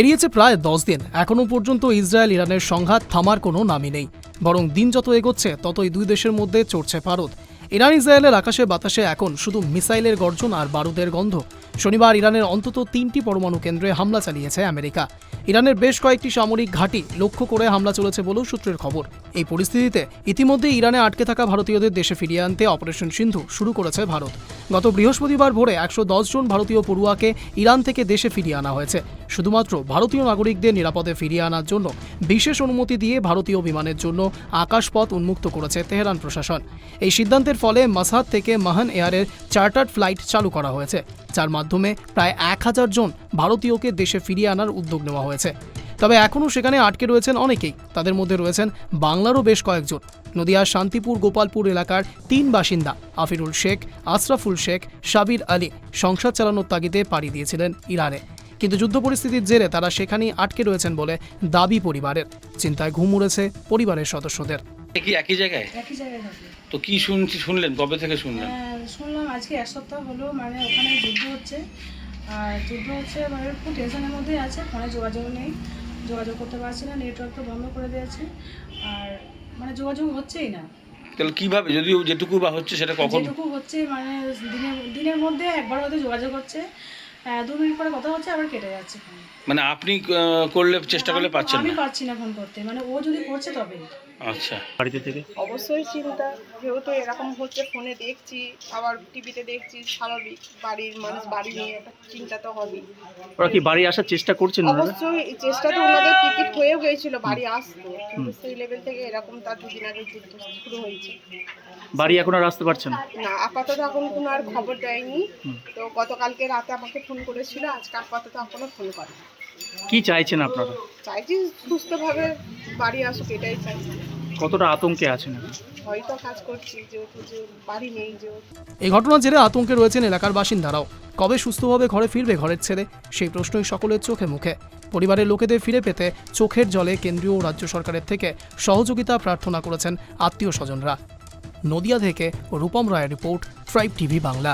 পেরিয়েছে প্রায় দশ দিন। এখনও পর্যন্ত ইসরায়েল ইরানের সংঘাত থামার কোনো নামই নেই। বরং দিন যত এগোচ্ছে, ততই দুই দেশের মধ্যে চড়ছে পারদ ইরান ইসরায়েলের আকাশে বাতাসে এখন শুধু মিসাইলের গর্জন আর বারুদের গন্ধ। শনিবার ইরানের অন্তত তিনটি পরমাণু কেন্দ্রে হামলা চালিয়েছে আমেরিকা। ইরানের বেশ কয়েকটি সামরিক ঘাঁটি লক্ষ্য করে হামলা চলেছে বলেও সূত্রের খবর। এই পরিস্থিতিতে ইতিমধ্যে ইরানে আটকে থাকা ভারতীয়দের দেশে ফিরিয়ে আনতে অপারেশন সিন্ধু শুরু করেছে ভারত। গত বৃহস্পতিবার ভোরে একশো দশ জন ভারতীয় পড়ুয়াকে ইরান থেকে দেশে ফিরিয়ে আনা হয়েছে। শুধুমাত্র ভারতীয় নাগরিকদের নিরাপদে ফিরিয়ে আনার জন্য বিশেষ অনুমতি দিয়ে ভারতীয় বিমানের জন্য আকাশপথ উন্মুক্ত করেছে তেহরান প্রশাসন। এই সিদ্ধান্তের ফলে মাসহাদ থেকে মাহান এয়ারের চার্টার্ড ফ্লাইট চালু করা হয়েছে, যার মাধ্যমে প্রায় এক হাজার জন ভারতীয়কে দেশে ফিরিয়ে আনার উদ্যোগ নেওয়া হয়েছে। তবে এখনও সেখানে আটকে রয়েছেন অনেকেই, তাদের মধ্যে রয়েছেন বাংলারও বেশ কয়েকজন। নদিয়ার শান্তিপুর গোপালপুর এলাকার তিন বাসিন্দা, আফিরুল শেখ, আশরাফুল শেখ, সাবির আলী সংসার চালানোর তাগিদে পাড়ি দিয়েছিলেন ইরানে। কিন্তু যুদ্ধ পরিস্থিতির জেরে তারা সেখানেই আটকে রয়েছেন বলে দাবি পরিবারের। চিন্তায় ঘুম উড়েছে পরিবারের সদস্যদের। কি একই জায়গায়? একই জায়গায় থাকি তো কি শুনছি শুনলেন? কবে থেকে শুনলেন? হ্যাঁ, শুনলাম আজকে এক সপ্তাহ হলো মানে ওখানে যুদ্ধ হচ্ছে। আর যুদ্ধ হচ্ছে মানে খুব টেনশনের মধ্যেই আছে ফোনে যোগাযোগ নেই। যোগাযোগ করতে পারছি না নেটওয়ার্কটা বন্ধ করে দিয়েছে। আর মানে যোগাযোগ হচ্ছেই না। তাহলে কীভাবে যদিও যেটুকু বা হচ্ছে সেটা কখন? যেটুকু হচ্ছে মানে দিনের দিনের মধ্যে একবার হয়তো যোগাযোগ হচ্ছে। দু মিনিট পরে কথা হচ্ছে আবার কেটে যাচ্ছে ফোন মানে আপনি করলে চেষ্টা করলে পাচ্ছেন আমি না? পারছি না ফোন করতে। মানে ও যদি করছে তবে আচ্ছা। বাড়িতে থেকে? অবশ্যই চিন্তা। যেহেতু এরকম হচ্ছে ফোনে দেখছি আবার টিভিতে দেখছি স্বাভাবিক। বাড়ির মানুষ বাড়ি নিয়ে একটা চিন্তা তো হবেই। ওরা কি বাড়ি আসার চেষ্টা করছেন ওনারা অবশ্যই চেষ্টা তো ওনাদের টিকিট হয়েও গিয়েছিল বাড়ি আসতো। কিন্তু সেই লেভেল থেকে এরকম তার দুদিন আগে যুদ্ধ শুরু হয়েছে। বাড়ি এখন আর আসতে পারছেন না? না আপাতত এখন কোনো আর খবর দেয়নি। তো গতকালকে রাতে আমাকে ফোন করেছিল আজকে আপাতত এখনও ফোন করে কি চাইছেন আপনারা? চাইছি সুস্থভাবে বাড়ি আসুক এটাই চাইছি কতটা আতঙ্কে আছেন হয়তো কাজ করছি যেহেতু যে বাড়ি নেই যেহেতু এই ঘটনার জেরে আতঙ্কে রয়েছেন এলাকার বাসিন্দারাও। কবে সুস্থভাবে ঘরে ফিরবে ঘরের ছেলে সেই প্রশ্নই সকলের চোখে মুখে। পরিবারের লোকেদের ফিরে পেতে চোখের জলে কেন্দ্রীয় ও রাজ্য সরকারের থেকে সহযোগিতা প্রার্থনা করেছেন আত্মীয় স্বজনরা। নদিয়া থেকে রূপম রায়ের রিপোর্ট ট্রাইব টিভি বাংলা।